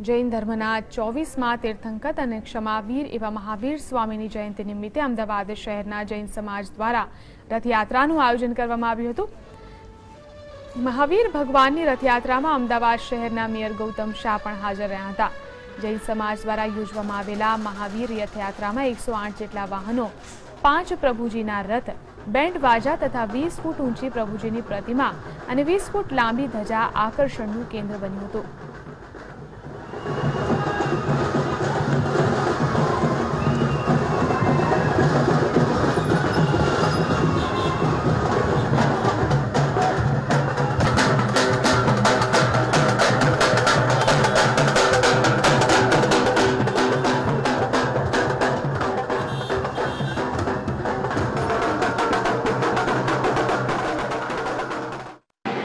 જૈન ધર્મના ચોવીસમાં તીર્થંકર અને ક્ષમાવીર એવા મહાવીર સ્વામીની જયંતિ નિમિત્તે અમદાવાદ શહેરના જૈન સમાજ દ્વારા રથયાત્રાનું આયોજન કરવામાં આવ્યું હતું. મહાવીર ભગવાનની રથયાત્રામાં અમદાવાદ શહેરના મેયર ગૌતમ શાહ પણ હાજર રહ્યા હતા. જૈન સમાજ દ્વારા યોજવામાં આવેલા મહાવીર રથયાત્રામાં એકસો આઠ જેટલા વાહનો, પાંચ પ્રભુજીના રથ, બેન્ડ વાજા તથા વીસ ફૂટ ઊંચી પ્રભુજીની પ્રતિમા અને વીસ ફૂટ લાંબી ધજા આકર્ષણનું કેન્દ્ર બન્યું હતું.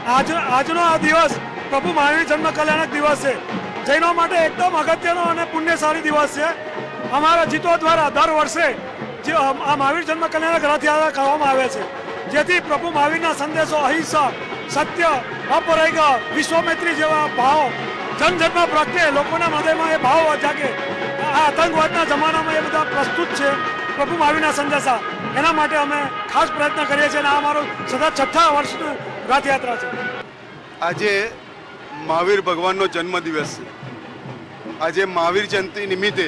આજ આજનો આ દિવસ પ્રભુ મહાવીર જન્મ કલ્યાણક દિવસ છે. જૈનો માટે એકદમ અગત્યનો અને પુણ્યશાળી દિવસ છે. અમારા જીતો દ્વારા દર વર્ષે જે આ મહાવીર જન્મ કલ્યાણક રથયાત્રા કરવામાં આવે છે. જેથી પ્રભુ મહાવીરના સંદેશો અહિંસા, સત્ય અપરૈગ વિશ્વમૈત્રી જેવા ભાવ, જનજનમાં પ્રત્યે લોકોના હૃદયમાં એ ભાવ જાગે. આ આતંકવાદના જમાનામાં એ બધા પ્રસ્તુત છે. પ્રભુ મહાવીરના સંદેશા. એના માટે અમે ખાસ પ્રયત્ન કરીએ છીએ અને આ મારો સદા છઠ્ઠા વર્ષનું રથયાત્રા છે. આજે મહાવીર ભગવાનનો જન્મદિવસ છે. આજે મહાવીર જયંતિ નિમિત્તે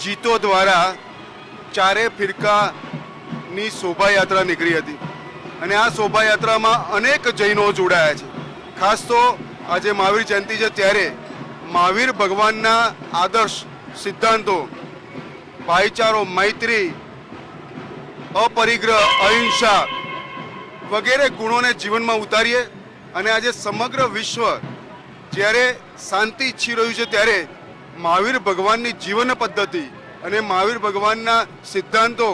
જીતો દ્વારા ચારે ફિરકાની શોભાયાત્રા નીકળી હતી. અને આ શોભાયાત્રામાં અનેક જૈનો જોડાયા છે. ખાસ તો આજે મહાવીર જયંતિ છે ત્યારે મહાવીર ભગવાનના આદર્શ સિદ્ધાંતો ભાઈચારો, મૈત્રી, અપરિગ્રહ, અહિંસા વગેરે ગુણોને જીવનમાં ઉતારીએ અને આજે સમગ્ર વિશ્વ જ્યારે શાંતિ ઈચ્છી રહ્યું છે ત્યારે મહાવીર ભગવાનની જીવન પદ્ધતિ અને મહાવીર ભગવાનના સિદ્ધાંતો,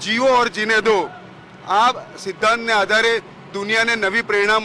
જીવો ઓર જીને દો આ સિદ્ધાંતને આધારે દુનિયાને નવી પ્રેરણા